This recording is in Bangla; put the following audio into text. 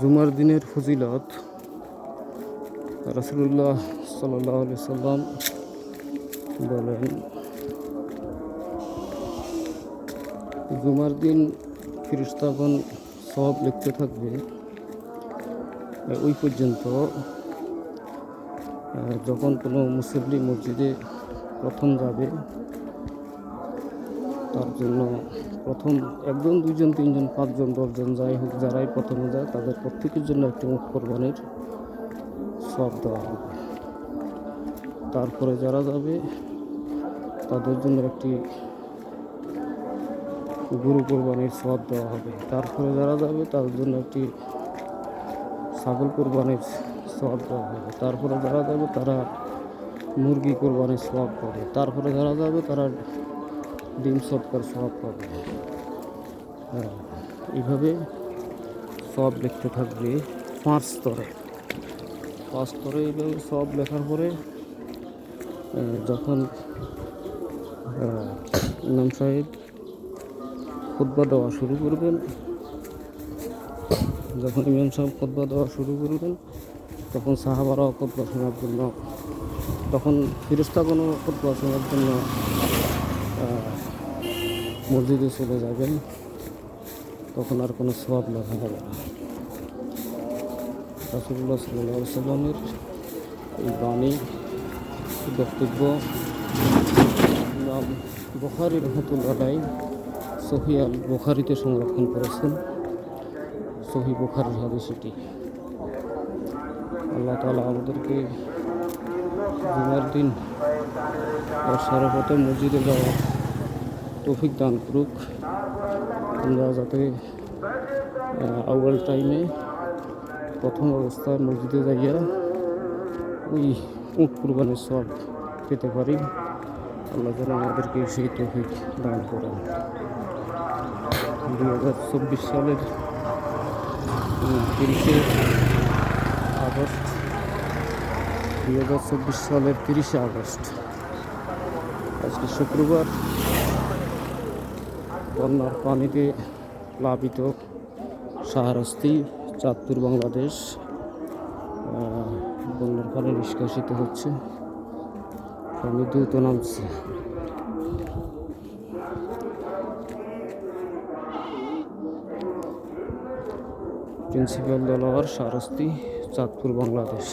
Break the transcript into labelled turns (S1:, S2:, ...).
S1: জুমার দিনের ফজিলত রাসুল্লাহ সাল্লাহ আলি সাল্লাম বলেন, জুমার দিন ফিরিস্তাগণ সব লিখতে থাকবে ওই পর্যন্ত যখন কোনো মুসল্লি মসজিদে প্রথম যাবে তার জন্য প্রথম একজন, দুইজন, তিনজন, পাঁচজন, দশজন যাই হোক, যারাই প্রথমে যায়, তাদের প্রত্যেকের জন্য একটি মুখ কোরবানির সব দেওয়া হবে। তারপরে যারা যাবে, তাদের জন্য একটি গরু কোরবানির সব দেওয়া হবে। তারপরে যারা যাবে, তাদের জন্য একটি ছাগল কোরবানির সব দেওয়া হবে। তারপরে যারা যাবে, তারা মুরগি কোরবানির সব পাবে তারপরে যারা যাবে, তারা ডিম সৎকার সব হ্যাঁ এইভাবে সব লিখতে থাকবে পাঁচ স্তরে। পাঁচ স্তরে এইভাবে সব লেখার পরে যখন ইমাম সাহেব খুতবা দেওয়া শুরু করবেন, যখন ইমাম সাহেব খুতবা দেওয়া শুরু করবেন, তখন সাহাবারাও খুতবা শোনার জন্য, তখন ফিরস্তা কোনো খুতবা শোনার জন্য মসজিদে চলে যাবেন, তখন আর কোনো সব লেখা হবে না। রাসুল্লাহ সাল্লাহ সাল্লামের এই বাণী, বক্তব্য ইমাম বুখারি রহমতুল্লাহ সহি আল বুখারিতে সংরক্ষণ করেছেন। সহি বুখারির হাদিস এটি। আল্লাহ তালা আমাদেরকে জুমার দিন সর্বপ্রথম মসজিদে যাওয়ার তৌফিক দান করুক। আমরা যাতে আউয়াল টাইমে প্রথম অবস্থায় মসজিদে যাইয়া ওই উট কুরবানের সব পেতে পারি। আল্লাহ যেন আমাদেরকে সেই তৌফিক দান করেন। দু হাজার চব্বিশ সালের তিরিশে আগস্ট দু হাজার চব্বিশ সালের তিরিশে আগস্ট, আজকে শুক্রবার। বন্যার পানিতে প্লাবিত শাহরাস্তি, চাঁদপুর, বাংলাদেশ বন্যার পানি নিষ্কাশিত হচ্ছে। পানি দ্রুত নামছে। প্রিন্সিপাল দলাওয়ার শাহরাস্তি, চাঁদপুর, বাংলাদেশ।